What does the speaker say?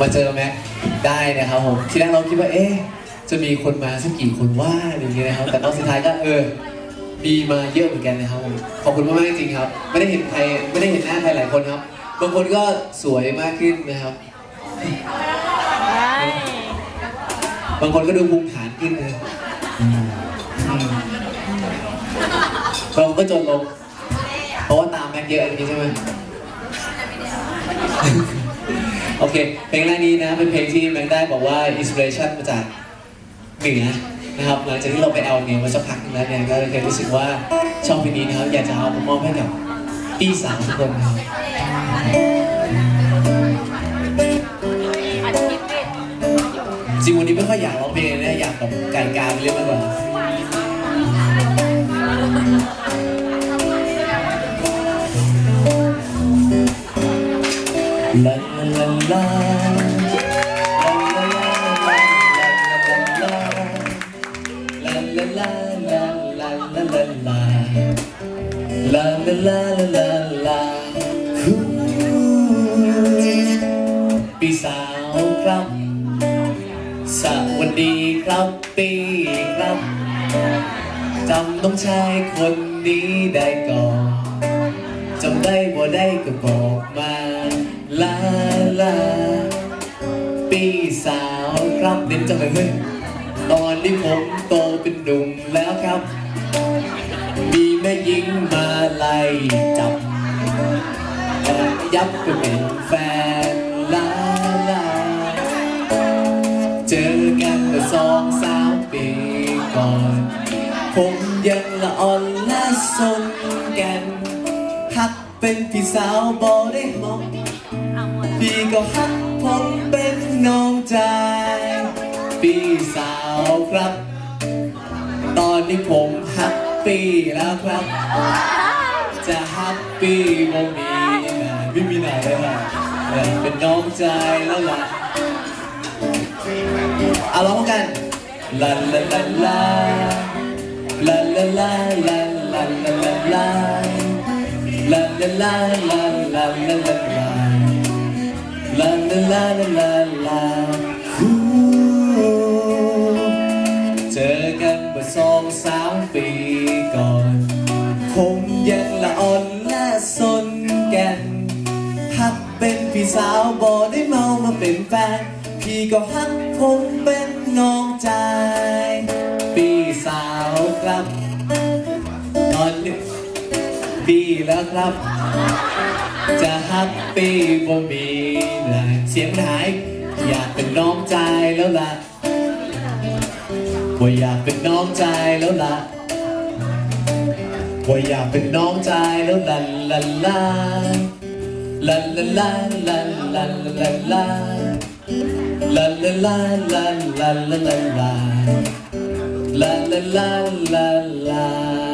มาเจอแม็กได้นะครับผมทีแรกเราคิดว่าเอ๊ะจะมีคนมาสักกี่คนว่าอะไรอย่างเงี้ยนะครับ แต่ตอนสุดท้ายก็เออมีมาเยอะเหมือนกันนะครับผมขอบคุณมากๆจริงๆครับ ไม่ได้เห็นใครไม่ได้เห็นหน้าใครหลายคนครับบางคนก็สวยมากขึ้นนะครับ บางคนก็ดูภูมิฐานขึ้นเลยอืมบางคนก็จนลง เพราะว่าตามแม็กเยอะอย่างนี้ใช่ไหม โอเค เพลงแรกนี้นะเป็นเพลงที่แม็กได้บอกว่าอินสปิเรชันมาจากเหนือนะครับหลังจากที่เราไปเอาเหนือมาสักพักนึงแล้วเนี่ยก็เลยรู้สึกว่าชอบเพลงนี้นะครับอยากจะเอามามอบให้กับพี่สาวทุกคนครับจริงวันนี้ไม่ค่อยอยากร้องเพลงนะอยากแบบไก่กาไปเรื่อยมากกว่า ลาลาลาลาลาลาลาคูพี่สาวครับ สวัสดีครับปีครับจำต้องชายคนนี้ได้ก่อนจำได้บ่ได้ก็บอกมา ลาลา ปีสาวครับเน้นจังเลยเฮ้ยตอนที่ผมโตเป็นหนุ่มแล้วครับ มีแม่หญิงมาไล่จับยับไปเป็นแฟนลาลา เจอกันเมื่อสองสามปีก่อน ผมยังละอ่อนและสนกันฮัก เป็นพี่สาวบอได้มองพี่ก็ฮักผมเป็นน้องชายพี่สาวครับ ตอนนี้ผมฮักปี้แล้วครับ จะฮักปีบ่มีไหนไม่มีไหนเลยล่ะเออเป็นน้องชายแล้วล่ะเอาร้องกันลาลาลาลาลาลาลาลาลาลา ลาลาลาลาลาลาลาลาลาลาลาลาลาลาลาลาฮูเจอกันเมื่อสองสามปีก่อนผมยังละอ่อนและสนกันฮักเป็นพี่สาวบอได้เมามาเป็นแฟนพี่ก็ฮักผมเป็นน้อง แล้วครับ จะฮัปปี้บ่มีล่เสียงหาย อยากเป็นน้องใจแล้วล่ะว่าอยากเป็นน้องใจแล้วล่ะว่าอยากเป็นน้องใจแล้วล่ะลันลาลาลาลาลาลาลาลาลาลาลาลาลาลาลาลัลัลาลัลา